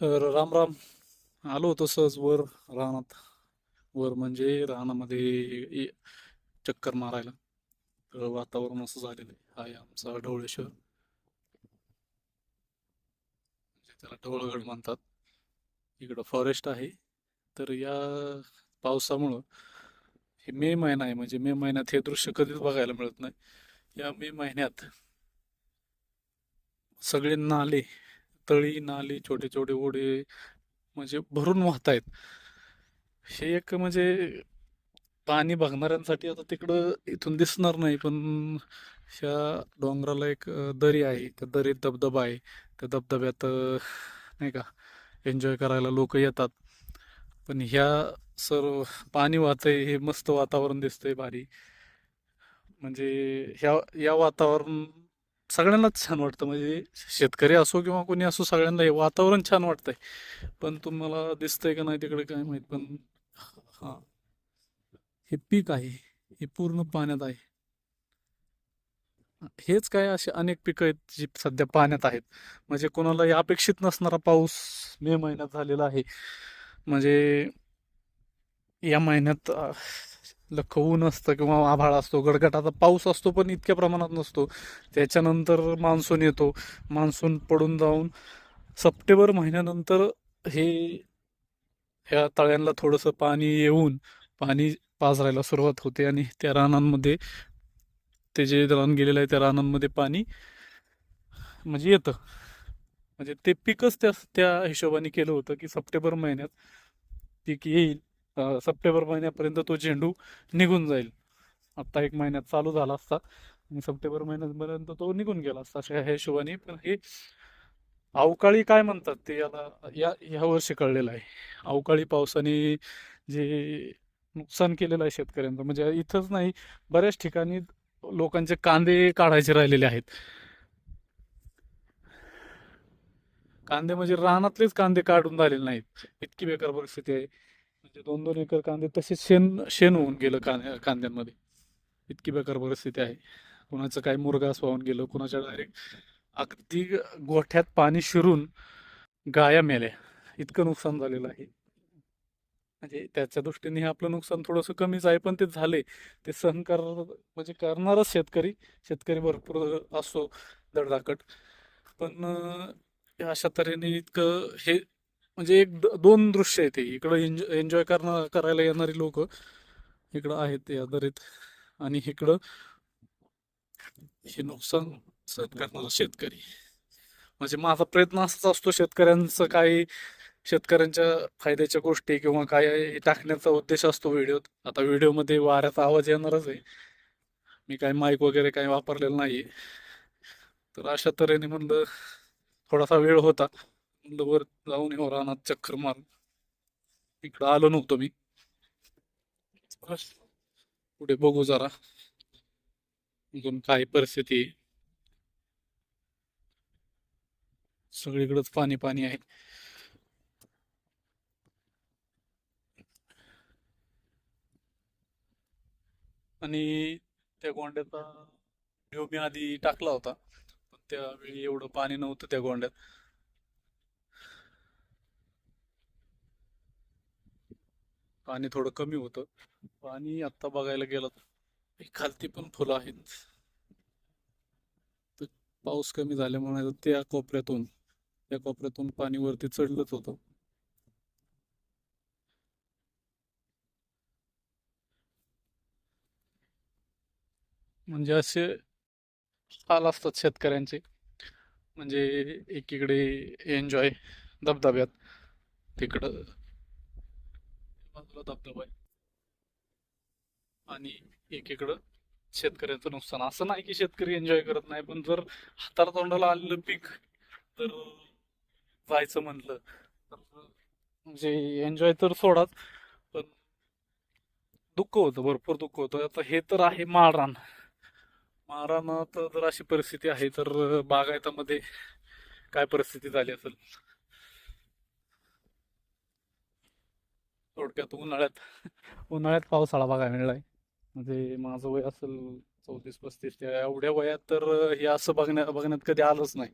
तर राम राम. आलो होतो सहज वर रानात. वर म्हणजे रानामध्ये चक्कर मारायला. तर वातावरण असं झालेलं आहे. आहे आमचा ढवळेश्वर म्हणजे त्याला ढवळगड म्हणतात. इकडं फॉरेस्ट आहे. तर या पावसामुळं हे मे महिना आहे. म्हणजे मे महिन्यात हे दृश्य कधीच बघायला मिळत नाही. या मे महिन्यात सगळे नाले तळी नाली छोटे छोटे ओढे म्हणजे भरून वाहत आहेत हे एक म्हणजे पाणी बघणाऱ्यांसाठी आता तिकडं इथून दिसणार नाही पण ह्या डोंगराला एक दरी आहे. त्या दरीत धबधबा आहे. त्या धबधब्यात नाही का एन्जॉय करायला लोक येतात. पण ह्या सर्व पाणी वाहतंय हे मस्त वातावरण दिसतंय भारी. म्हणजे ह्या या वातावरण सगळ्यांनाच छान वाटतं. म्हणजे शेतकरी असो किंवा कोणी असो सगळ्यांना हे वातावरण छान वाटतंय. पण तुम्हाला दिसतंय का नाही तिकडे काय माहीत पण हा. हे पीक आहे. हे पूर्ण पाण्यात आहे. हेच काय असे अनेक पिकं आहेत जी सध्या पाण्यात आहेत. म्हणजे कोणालाही अपेक्षित नसणारा पाऊस मे महिन्यात झालेला आहे. म्हणजे या महिन्यात लख ऊन असतं किंवा आभाळ असतो गडगडाचा पाऊस असतो पण इतक्या प्रमाणात नसतो. त्याच्यानंतर मान्सून येतो. मान्सून पडून जाऊन सप्टेंबर महिन्यानंतर हे ह्या तळ्यांना थोडंसं पाणी येऊन पाणी पाजरायला सुरुवात होते आणि त्या रानांमध्ये ते जे रान गेलेलं आहे त्या रानांमध्ये पाणी म्हणजे येतं. म्हणजे ते पिकच त्या त्या हिशोबाने केलं होतं की सप्टेंबर महिन्यात पीक येईल. सप्टेंबर महिन्यापर्यंत तो झेंडू निघून जाईल. आता एक महिन्यात चालू झाला असता. आणि सप्टेंबर महिन्यापर्यंत तो निघून गेला असता अशा ह्या हिशोबाने. पण हे अवकाळी काय म्हणतात ते याला या ह्या वर्षी कळलेलं आहे. अवकाळी पावसाने जे नुकसान केलेलं आहे शेतकऱ्यांचं म्हणजे इथंच नाही बऱ्याच ठिकाणी लोकांचे कांदे काढायचे राहिलेले आहेत. कांदे म्हणजे रानातलेच कांदे काढून झालेले नाहीत. इतकी बेकार परिस्थिती आहे. म्हणजे दोन दोन एकर कांदे तसेच शेण शेण होऊन गेलं कांद्या कांद्यांमध्ये. इतकी बेकार परिस्थिती आहे. कुणाचं काही मुरगास वाहून गेलं कुणाच्या डायरेक्ट अगदी गोठ्यात पाणी शिरून गाया मेल्या. इतकं नुकसान झालेलं आहे. म्हणजे त्याच्या दृष्टीने हे आपलं नुकसान थोडंसं कमीच आहे पण ते झाले ते सहन कर म्हणजे करणारच शेतकरी. शेतकरी भरपूर असतो धडधाकट. पण अशा तऱ्हेने इतकं हे म्हणजे एक द- दोन दृश्य आहे ते. इकडं एन्जॉय एन्जॉय करणं करायला येणारी लोक इकडं आहेत ते आधारित. आणि इकडं हे नुकसान सहन करणारा शेतकरी. म्हणजे माझा प्रयत्न असाच असतो शेतकऱ्यांचं काही शेतकऱ्यांच्या फायद्याच्या गोष्टी किंवा काय टाकण्याचा उद्देश असतो व्हिडिओत. आता व्हिडिओमध्ये वाऱ्याचा आवाज येणारच आहे. मी काय माईक वगैरे काही वापरलेलं नाही तर अशा तऱ्हेने म्हणलं थोडासा वेळ होता. म्हणलं वर जाऊन येऊ रानात चक्कर मारून इकडं आलो नव्हतो मी. पुढे बघू जरा. अजून काय परिस्थिती आहे. पाणी पाणी आहे. आणि त्या गोंड्याचा व्हिडिओ मी आधी टाकला होता. पण त्यावेळी एवढं पाणी नव्हतं त्या गोंड्यात. पाणी थोडं कमी होतं. पाणी आत्ता बघायला गेलं तर खालती पण फुलं आहेत. तर पाऊस कमी झाल्यामुळे त्या कोपऱ्यातून त्या कोपऱ्यातून पाणी वरती चढलंच होतं. म्हणजे असे हाल असतात शेतकऱ्यांचे. म्हणजे एकीकडे एन्जॉय धबधब्यात तिकडं बाजूला धबधबा आहे आणि एकीकडं शेतकऱ्याचं नुकसान. असं नाही की शेतकरी एन्जॉय करत नाही पण जर हाताला तोंडाला आलेलं पीक तर जायचं म्हणलं तर म्हणजे एन्जॉय तर सोडाच पण दुःख होतं भरपूर दुःख होतं. आता हे तर आहे माळरान. माळरानात जर अशी परिस्थिती आहे तर बागायतामध्ये काय परिस्थिती झाली असेल? थोडक्यात उन्हाळ्यात. उन्हाळ्यात पावसाळा बघायला मिळालाय. म्हणजे माझं वय असेल चौतीस पस्तीस त्या एवढ्या वयात तर हे असं बघण्या बघण्यात कधी आलंच नाही.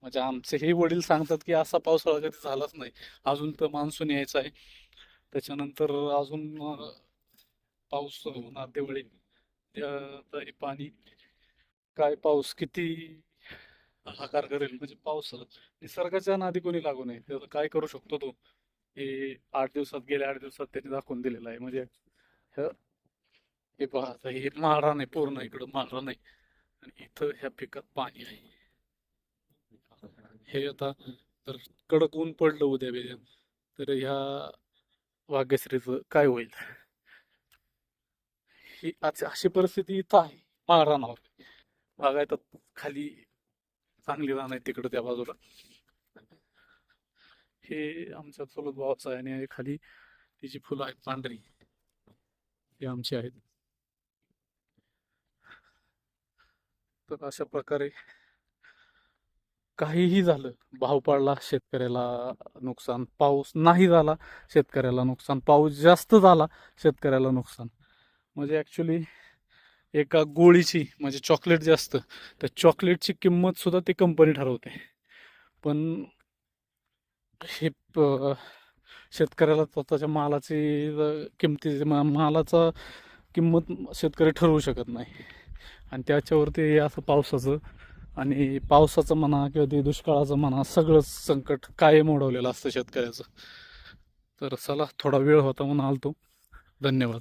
म्हणजे आमचे हे वडील सांगतात की असा पावसाळा कधी झालाच नाही. अजून तर मान्सून यायचा आहे. त्याच्यानंतर अजून पाऊस होणार त्यावेळी त्या- तरी पाणी काय पाऊस किती हाकार करेल. म्हणजे पाऊस निसर्गाच्या नादी कोणी लागू नये. त्याचं काय करू शकतो तो? हे आठ दिवसात गेल्या आठ दिवसात त्यांनी दाखवून दिलेलं आहे. म्हणजे हे हे पहा आता हे माळरान नाही पूर्ण इकडं माळरान नाही. आणि इथं ह्या पिकात पाणी आहे. हे आता तर कडक ऊन पडलं उद्या बे. तर ह्या भाग्यश्रीचं काय होईल? ही आज अशी परिस्थिती इथं आहे. माळरानावर बागायत खाली चांगली राहणार तिकडं त्या बाजूला. हे आमच्या चुलत भावाचं आहे आणि खाली तिची फुलं आहेत पांढरी. हे आमची आहेत. तर अशा प्रकारे काहीही झालं भाव पडला शेतकऱ्याला नुकसान. पाऊस नाही झाला शेतकऱ्याला नुकसान. पाऊस जास्त झाला शेतकऱ्याला नुकसान. म्हणजे ॲक्च्युली एका गोळीची म्हणजे चॉकलेट जे असतं त्या चॉकलेटची किंमत सुद्धा ती कंपनी ठरवते. पण हे प- शेतकऱ्याला स्वतःच्या मालाची किमती मा- मालाचा किंमत शेतकरी ठरवू शकत नाही. आणि त्याच्यावरती असं पावसाचं आणि पावसाचं म्हणा किंवा ते दुष्काळाचं म्हणा सगळंच संकट कायम ओढवलेलं असतं शेतकऱ्याचं. तर चला थोडा वेळ होता म्हणून आलतो. धन्यवाद.